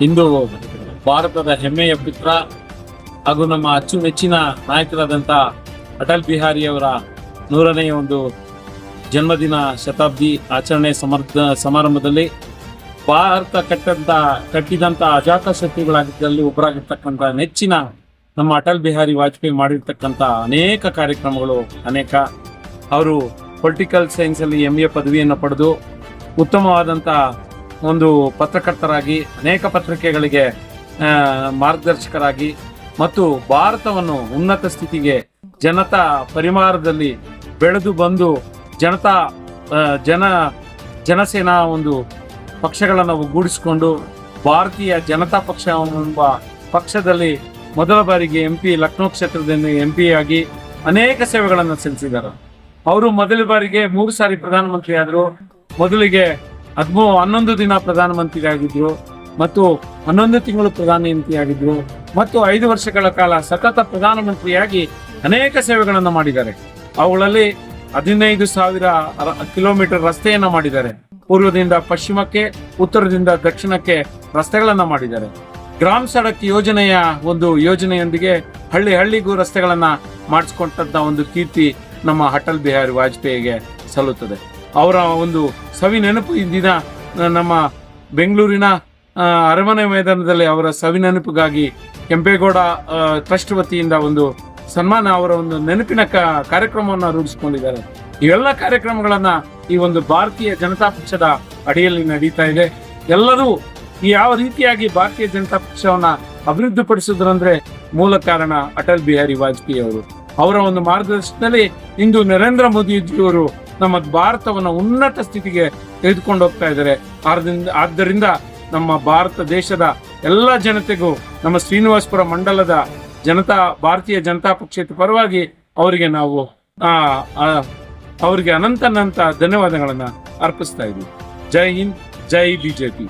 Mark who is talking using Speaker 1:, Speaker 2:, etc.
Speaker 1: ಇಂದು ಭಾರತದ ಹೆಮ್ಮೆಯ ಪುತ್ರ ಹಾಗೂ ನಮ್ಮ ಅಚ್ಚುಮೆಚ್ಚಿನ ನಾಯಕರಾದಂಥ ಅಟಲ್ ಬಿಹಾರಿಯವರ ನೂರನೆಯ ಒಂದು ಜನ್ಮದಿನ ಶತಾಬ್ದಿ ಆಚರಣೆ ಸಮರ್ಥ ಸಮಾರಂಭದಲ್ಲಿ ಭಾರತ ಕಟ್ಟಂತ, ಕಟ್ಟಿದಂತ ಅಜಾತ ಶಕ್ತಿಗಳಾಗಿದ್ದಲ್ಲಿ ಒಬ್ಬರಾಗಿರ್ತಕ್ಕಂಥ ನೆಚ್ಚಿನ ನಮ್ಮ ಅಟಲ್ ಬಿಹಾರಿ ವಾಜಪೇಯಿ ಮಾಡಿರ್ತಕ್ಕಂಥ ಅನೇಕ ಕಾರ್ಯಕ್ರಮಗಳು, ಅನೇಕ. ಅವರು ಪೊಲಿಟಿಕಲ್ ಸೈನ್ಸಲ್ಲಿ ಎಂ ಎ ಪದವಿಯನ್ನು ಪಡೆದು ಉತ್ತಮವಾದಂಥ ಒಂದು ಪತ್ರಕರ್ತರಾಗಿ, ಅನೇಕ ಪತ್ರಿಕೆಗಳಿಗೆ ಮಾರ್ಗದರ್ಶಕರಾಗಿ ಮತ್ತು ಭಾರತವನ್ನು ಉನ್ನತ ಸ್ಥಿತಿಗೆ, ಜನತಾ ಪರಿವಾರದಲ್ಲಿ ಬೆಳೆದು ಬಂದು ಜನತಾ ಜನ, ಜನಸೇನಾ ಒಂದು ಪಕ್ಷಗಳನ್ನು ಒಗ್ಗೂಡಿಸಿಕೊಂಡು, ಭಾರತೀಯ ಜನತಾ ಪಕ್ಷ ಎಂಬ ಪಕ್ಷದಲ್ಲಿ ಮೊದಲ ಬಾರಿಗೆ ಎಂ ಪಿ ಲಕ್ನೋ ಕ್ಷೇತ್ರದಿಂದ ಎಂ ಪಿ ಆಗಿ ಅನೇಕ ಸೇವೆಗಳನ್ನು ಸಲ್ಲಿಸಿದ್ದಾರೆ. ಅವರು ಮೊದಲ ಬಾರಿಗೆ ಮೂರು ಸಾರಿ ಪ್ರಧಾನಮಂತ್ರಿ ಆದರು ಮೊದಲಿಗೆ ಹದಿಮೂ ಹನ್ನೊಂದು ದಿನ ಪ್ರಧಾನಮಂತ್ರಿ ಆಗಿದ್ರು ಮತ್ತು ಹನ್ನೊಂದು ತಿಂಗಳು ಪ್ರಧಾನಮಂತ್ರಿ ಆಗಿದ್ರು ಮತ್ತು ಐದು ವರ್ಷಗಳ ಕಾಲ ಸತತ ಪ್ರಧಾನಮಂತ್ರಿಯಾಗಿ ಅನೇಕ ಸೇವೆಗಳನ್ನು ಮಾಡಿದ್ದಾರೆ. ಅವುಗಳಲ್ಲಿ ಹದಿನೈದು ಸಾವಿರ ಕಿಲೋಮೀಟರ್ ರಸ್ತೆಯನ್ನ ಮಾಡಿದ್ದಾರೆ. ಪೂರ್ವದಿಂದ ಪಶ್ಚಿಮಕ್ಕೆ, ಉತ್ತರದಿಂದ ದಕ್ಷಿಣಕ್ಕೆ ರಸ್ತೆಗಳನ್ನ ಮಾಡಿದ್ದಾರೆ. ಗ್ರಾಮ ಸಡಕ್ ಯೋಜನೆಯ ಒಂದು ಯೋಜನೆಯೊಂದಿಗೆ ಹಳ್ಳಿ ಹಳ್ಳಿಗೂ ರಸ್ತೆಗಳನ್ನ ಮಾಡಿಸ್ಕೊಂಡಂತ ಒಂದು ಕೀರ್ತಿ ನಮ್ಮ ಅಟಲ್ ಬಿಹಾರಿ ವಾಜಪೇಯಿಗೆ ಸಲ್ಲುತ್ತದೆ. ಅವರ ಒಂದು ಸವಿ ನೆನಪು ಈ ನಮ್ಮ ಬೆಂಗಳೂರಿನ ಅರಮನೆ ಮೈದಾನದಲ್ಲಿ ಅವರ ಸವಿ ನೆನಪಿಗಾಗಿ ಕೆಂಪೇಗೌಡ ಟ್ರಸ್ಟ್ ವತಿಯಿಂದ ಒಂದು ಸನ್ಮಾನ, ಅವರ ಒಂದು ನೆನಪಿನ ಕಾರ್ಯಕ್ರಮವನ್ನು ರೂಪಿಸಿಕೊಂಡಿದ್ದಾರೆ ಇವೆಲ್ಲ ಕಾರ್ಯಕ್ರಮಗಳನ್ನ ಈ ಒಂದು ಭಾರತೀಯ ಜನತಾ ಪಕ್ಷದ ಅಡಿಯಲ್ಲಿ ನಡೀತಾ ಇದೆ. ಎಲ್ಲರೂ ಯಾವ ರೀತಿಯಾಗಿ ಭಾರತೀಯ ಜನತಾ ಪಕ್ಷವನ್ನ ಅಭಿವೃದ್ಧಿಪಡಿಸಿದ್ರಂದ್ರೆ ಮೂಲ ಕಾರಣ ಅಟಲ್ ಬಿಹಾರಿ ವಾಜಪೇಯಿ ಅವರು. ಅವರ ಒಂದು ಮಾರ್ಗದರ್ಶನದಲ್ಲಿ ಇಂದು ನರೇಂದ್ರ ಮೋದಿಜಿಯವರು ನಮ್ಮ ಭಾರತವನ್ನು ಉನ್ನತ ಸ್ಥಿತಿಗೆ ತೆಗೆದುಕೊಂಡು ಹೋಗ್ತಾ ಇದ್ದಾರೆ. ಆದ್ದರಿಂದ ನಮ್ಮ ಭಾರತ ದೇಶದ ಎಲ್ಲ ಜನತೆಗೂ, ನಮ್ಮ ಶ್ರೀನಿವಾಸಪುರ ಮಂಡಲದ ಜನತಾ ಭಾರತೀಯ ಜನತಾ ಪಕ್ಷದ ಪರವಾಗಿ ಅವರಿಗೆ ನಾವು ಅವರಿಗೆ ಅನಂತ ಅನಂತ ಧನ್ಯವಾದಗಳನ್ನು ಅರ್ಪಿಸ್ತಾ ಇದ್ದೀವಿ. ಜೈ ಹಿಂದ್, ಜೈ ಬಿಜೆಪಿ.